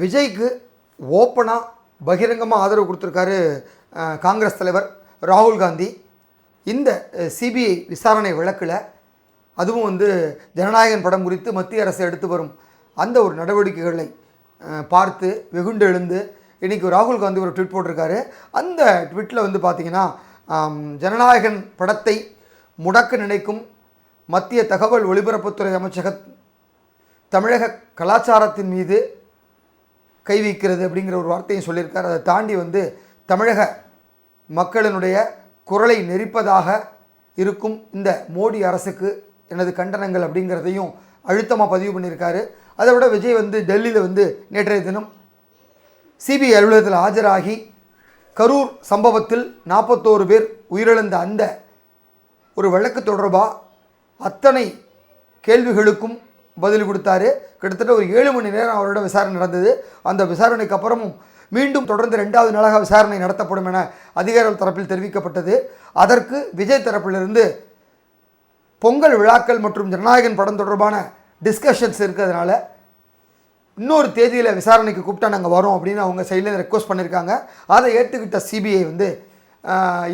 விஜய்க்கு ஓப்பனாக பகிரங்கமாக ஆதரவு கொடுத்துருக்காரு காங்கிரஸ் தலைவர் ராகுல் காந்தி. இந்த சிபிஐ விசாரணை வழக்கில் அதுவும் வந்து ஜனநாயகன் படம் குறித்து மத்திய அரசு எடுத்து வரும் அந்த ஒரு நடவடிக்கைகளை பார்த்து வெகுண்டு எழுந்து இன்றைக்கி ராகுல் காந்தி ஒரு ட்விட் போட்டிருக்காரு. அந்த ட்விட்டில் வந்து பார்த்தீங்கன்னா ஜனநாயகன் படத்தை முடக்க நினைக்கும் மத்திய தகவல் ஒலிபரப்புத்துறை அமைச்சக தமிழக கலாச்சாரத்தின் மீது கை வைக்கிறது அப்படிங்கிற ஒரு வார்த்தையும் சொல்லியிருக்கார். அதை தாண்டி வந்து தமிழக மக்களினுடைய குரலை நெரிப்பதாக இருக்கும் இந்த மோடி அரசுக்கு எனது கண்டனங்கள் அப்படிங்கிறதையும் அழுத்தமாக பதிவு பண்ணியிருக்காரு. அதை விட விஜய் வந்து டெல்லியில் வந்து நேற்றைய தினம் சிபிஐ அலுவலகத்தில் ஆஜராகி கரூர் சம்பவத்தில் நாற்பத்தோரு பேர் உயிரிழந்த அந்த ஒரு வழக்கு தொடர்பாக அத்தனை கேள்விகளுக்கும் பதில் கொடுத்தாரு. கிட்டத்தட்ட ஒரு ஏழு மணி நேரம் அவரோட விசாரணை நடந்தது. அந்த விசாரணைக்கு அப்புறமும் மீண்டும் தொடர்ந்து ரெண்டாவது நாளாக விசாரணை நடத்தப்படும் என அதிகாரிகள் தரப்பில் தெரிவிக்கப்பட்டது. அதற்கு விஜய் தரப்பிலிருந்து பொங்கல் விழாக்கள் மற்றும் ஜனநாயகன் படம் தொடர்பான டிஸ்கஷன்ஸ் இருக்கிறதுனால இன்னொரு தேதியில் விசாரணைக்கு கூப்பிட்டா நாங்கள் வரோம் அப்படின்னு அவங்க சைடில் ரெக்வஸ்ட் பண்ணியிருக்காங்க அதை ஏற்றுக்கிட்ட சிபிஐ வந்து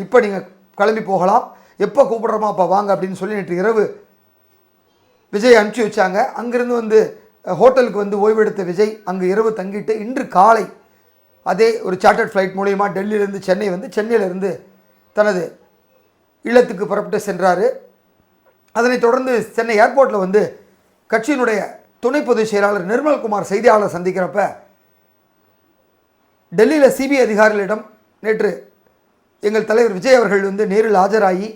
இப்போ நீங்கள் கிளம்பி போகலாம். எப்போ கூப்பிட்றோமோ அப்போ வாங்க அப்படின்னு சொல்லி நேற்று இரவு விஜய் அனுப்பிச்சி வச்சாங்க. அங்கிருந்து வந்து ஹோட்டலுக்கு வந்து ஓய்வெடுத்த விஜய் அங்கு இரவு தங்கிட்டு இன்று காலை அதே ஒரு சார்ட்டர்ட் ஃப்ளைட் மூலயமா டெல்லியிலேருந்து சென்னை வந்து சென்னையிலேருந்து தனது இல்லத்துக்கு புறப்பட்டு சென்றார். அதனைத் தொடர்ந்து சென்னை ஏர்போர்ட்டில் வந்து கட்சியினுடைய துணை பொதுச் செயலாளர் நிர்மல்குமார் செய்தியாளர் சந்திக்கிறப்ப டெல்லியில் சிபிஐ அதிகாரிகளிடம் நேற்று எங்கள் தலைவர் விஜய் அவர்கள் வந்து நேரில் ஆஜராகி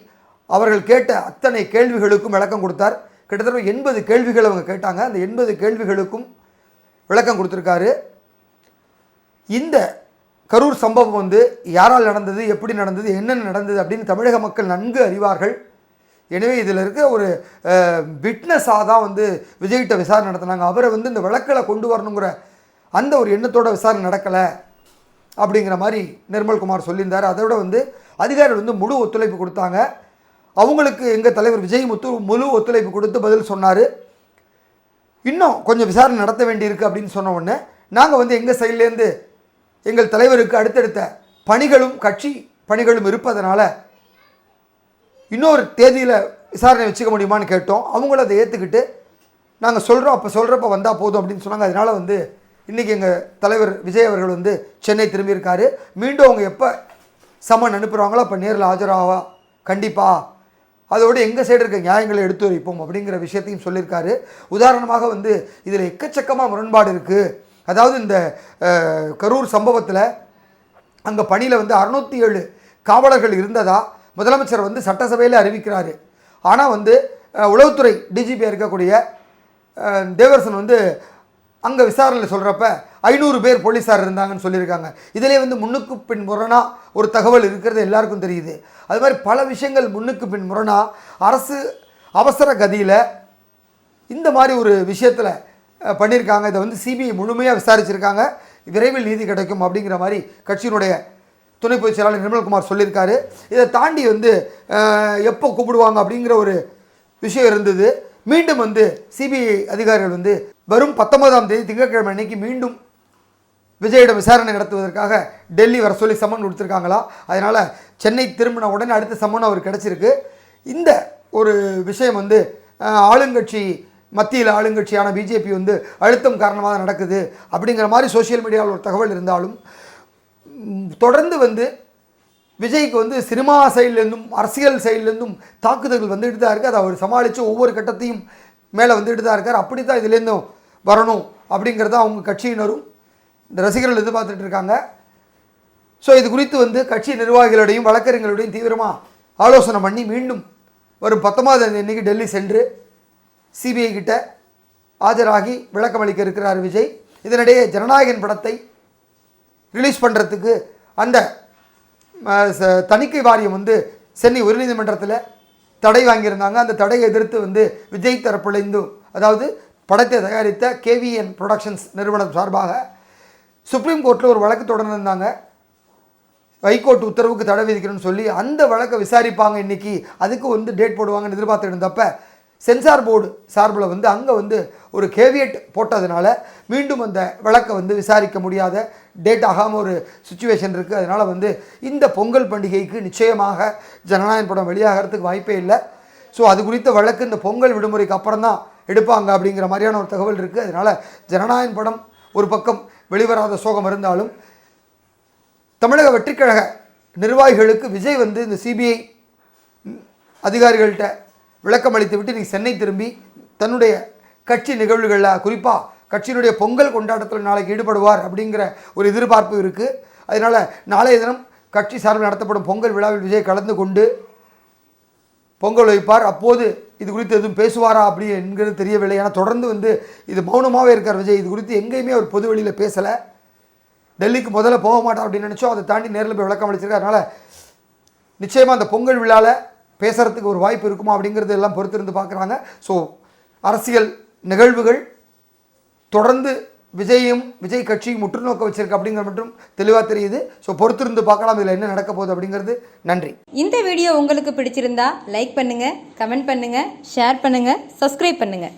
அவர்கள் கேட்ட அத்தனை கேள்விகளுக்கும் விளக்கம் கொடுத்தார். கிட்டத்தட்ட எண்பது கேள்விகள் அவங்க கேட்டாங்க. அந்த எண்பது கேள்விகளுக்கும் விளக்கம் கொடுத்துருக்காரு. இந்த கரூர் சம்பவம் வந்து யாரால் நடந்தது எப்படி நடந்தது என்னென்ன நடந்தது அப்படின்னு தமிழக மக்கள் நன்கு அறிவார்கள். எனவே இதில் இருக்க ஒரு விட்னஸாக தான் வந்து விஜய்கிட்ட விசாரணை நடத்தினாங்க. அவரை வந்து இந்த விளக்கில் கொண்டு வரணுங்கிற அந்த ஒரு எண்ணத்தோட விசாரணை நடக்கலை அப்படிங்கிற மாதிரி நிர்மல்குமார் சொல்லியிருந்தார். அதோட வந்து அதிகாரிகள் வந்து முழு ஒத்துழைப்பு கொடுத்தாங்க. அவங்களுக்கு எங்கள் தலைவர் விஜய் முத்து முழு ஒத்துழைப்பு கொடுத்து பதில் சொன்னார். இன்னும் கொஞ்சம் விசாரணை நடத்த வேண்டியிருக்கு அப்படின்னு சொன்ன உடனே நாங்கள் வந்து எங்கள் சைட்லேருந்து எங்கள் தலைவருக்கு அடுத்தடுத்த பணிகளும் கட்சி பணிகளும் இருப்பதனால இன்னொரு தேதியில் விசாரணை வச்சுக்க முடியுமான்னு கேட்டோம். அவங்களும் அதை ஏற்றுக்கிட்டு நாங்கள் சொல்கிறோம் அப்போ சொல்கிறப்ப வந்தால் போதும் அப்படின்னு சொன்னாங்க. அதனால் வந்து இன்றைக்கி எங்கள் தலைவர் விஜய் அவர்கள் வந்து சென்னை திரும்பியிருக்காரு. மீண்டும் அவங்க எப்போ சம்மன் அனுப்புகிறாங்களோ அப்போ நேரில் ஆஜராவா? கண்டிப்பாக அதோடு எங்கள் சைடு இருக்க நியாயங்களை எடுத்து வைப்போம் அப்படிங்கிற விஷயத்தையும் சொல்லியிருக்காரு. உதாரணமாக வந்து இதில் எக்கச்சக்கமாக முரண்பாடு இருக்குது அதாவது இந்த கரூர் சம்பவத்தில் அங்கே பணியில் வந்து அறுநூற்றி ஏழு காவலர்கள் இருந்ததா முதலமைச்சர் வந்து சட்டசபையில் அறிவிக்கிறாரு. ஆனால் வந்து உளவுத்துறை டிஜிபியாக இருக்கக்கூடிய அஹ், தேவரசன் வந்து அங்கே விசாரணையில் சொல்கிறப்ப ஐநூறு பேர் போலீஸார் இருந்தாங்கன்னு சொல்லியிருக்காங்க. இதிலே வந்து முன்னுக்கு பின் முரணா ஒரு தகவல் இருக்கிறது எல்லாருக்கும் தெரியுது. அது மாதிரி பல விஷயங்கள் முன்னுக்கு பின் முரணா அரசு அவசர கதியில் இந்த மாதிரி ஒரு விஷயத்தில் பண்ணியிருக்காங்க. இதை வந்து சிபிஐ முழுமையாக விசாரிச்சிருக்காங்க. விரைவில் நீதி கிடைக்கும் அப்படிங்கிற மாதிரி கட்சியினுடைய துணை பொதுச் செயலாளர் நிர்மல்குமார் சொல்லியிருக்காரு. இதை தாண்டி வந்து எப்போ கூப்பிடுவாங்க அப்படிங்கிற ஒரு விஷயம் இருந்தது. மீண்டும் வந்து சிபிஐ அதிகாரிகள் வந்து வரும் பத்தொன்பதாம் தேதி திங்கட்கிழமை அன்னைக்கு மீண்டும் விஜயிடம் விசாரணை நடத்துவதற்காக டெல்லி வர சொல்லி சம்மன் கொடுத்துருக்காங்களா? அதனால் சென்னை திரும்பின உடனே அடுத்த சம்மன் அவர் கிடச்சிருக்கு. இந்த ஒரு விஷயம் வந்து ஆளுங்கட்சி மத்தியில் ஆளுங்கட்சியான பிஜேபி வந்து அழுத்தம் காரணமாக நடக்குது அப்படிங்கிற மாதிரி சோஷியல் மீடியாவில் ஒரு தகவல் இருந்தாலும் தொடர்ந்து வந்து விஜய்க்கு வந்து சினிமா சைட்லேருந்தும் அரசியல் சைட்லேருந்தும் தாக்குதல்கள் வந்துட்டு தான் இருக்குது. அதை அவர் சமாளித்து ஒவ்வொரு கட்டத்தையும் மேலே வந்துட்டு தான் இருக்கார். அப்படி தான் இதுலேருந்தும் வரணும் அப்படிங்கிறத அவங்க கட்சியினரும் இந்த ரசிகர்கள் எதிர்பார்த்துட்டு இருக்காங்க. ஸோ இது குறித்து வந்து கட்சி நிர்வாகிகளோடையும் வழக்கறிஞர்களோடையும் தீவிரமாக ஆலோசனை பண்ணி மீண்டும் வரும் பத்தொன்பதாம் தேதி அன்னைக்கு டெல்லி சென்று சிபிஐ கிட்ட ஆஜராகி விளக்கம் அளிக்க இருக்கிறார் விஜய். இதனிடையே ஜனநாயகன் படத்தை ரிலீஸ் பண்ணுறதுக்கு அந்த தணிக்கை வாரியம் வந்து சென்னை உயர்நீதிமன்றத்தில் தடை வாங்கியிருந்தாங்க. அந்த தடையை எதிர்த்து வந்து விஜய் தரப்புலேருந்து அதாவது படத்தை தயாரித்த கேவிஎன் ப்ரொடக்ஷன்ஸ் நிறுவனம் சார்பாக சுப்ரீம் கோர்ட்டில் ஒரு வழக்கு தொடர்ந்திருந்தாங்க ஹைகோர்ட் உத்தரவுக்கு தடை விதிக்கணும்னு சொல்லி அந்த வழக்கை விசாரிப்பாங்க இன்றைக்கி அதுக்கு வந்து டேட் போடுவாங்கன்னு எதிர்பார்த்துட்டு இருந்தப்போ சென்சார் போர்டு சார்பில் வந்து அங்கே வந்து ஒரு கேவியட் போட்டதுனால மீண்டும் அந்த விளக்கை வந்து விசாரிக்க முடியாத டேட் ஆகாமல் ஒரு சுச்சுவேஷன் இருக்குது அதனால் வந்து இந்த பொங்கல் பண்டிகைக்கு நிச்சயமாக ஜனநாயகம் படம் வெளியாகிறதுக்கு வாய்ப்பே இல்லை. ஸோ அது குறித்த வழக்கு இந்த பொங்கல் விடுமுறைக்கு அப்புறம் தான் எடுப்பாங்க அப்படிங்கிற மாதிரியான ஒரு தகவல் இருக்குது அதனால் ஜனநாயகம் படம் ஒரு பக்கம் வெளிவராத சோகம் இருந்தாலும் தமிழக வெற்றிக்கழக நிர்வாகிகளுக்கு விஜய் வந்து இந்த சிபிஐ அதிகாரிகள்கிட்ட விளக்கம் அளித்துவிட்டு நீ சென்னை திரும்பி தன்னுடைய கட்சி நிகழ்வுகளில் குறிப்பாக கட்சியினுடைய பொங்கல் கொண்டாட்டத்தில் நாளைக்கு ஈடுபடுவார் அப்படிங்கிற ஒரு எதிர்பார்ப்பு இருக்குது அதனால் நாளைய தினம் கட்சி சார்பில் நடத்தப்படும் பொங்கல் விழாவில் விஜய் கலந்து கொண்டு பொங்கல் வைப்பார். அப்போது இது குறித்து எதுவும் பேசுவாரா அப்படி என்கிறது தெரியவில்லை. ஏன்னா தொடர்ந்து வந்து இது மௌனமாகவே இருக்கார் விஜய். இது குறித்து எங்கேயுமே அவர் பொது வெளியில் பேசலை. டெல்லிக்கு முதல்ல போக மாட்டார் அப்படின்னு நினச்சோம். அதை தாண்டி நேரில் போய் விளக்கம் அளிச்சிருக்காரு அதனால் நிச்சயமாக அந்த பொங்கல் விழாவில் பேசுகிறதுக்கு ஒரு வாய்ப்பு இருக்குமா அப்படிங்கிறது எல்லாம் பொறுத்திருந்து பார்க்குறாங்க. ஸோ அரசியல் நிகழ்வுகள் தொடர்ந்து விஜயும் விஜய் கட்சியும் முற்றுநோக்க வச்சிருக்கு அப்படிங்கிறது மட்டும் தெளிவாக தெரியுது. ஸோ பொறுத்திருந்து பார்க்கலாம் இதில் என்ன நடக்க போகுது அப்படிங்கிறது. நன்றி. இந்த வீடியோ உங்களுக்கு பிடிச்சிருந்தா லைக் பண்ணுங்கள் கமெண்ட் பண்ணுங்கள் ஷேர் பண்ணுங்கள் சப்ஸ்கிரைப் பண்ணுங்கள்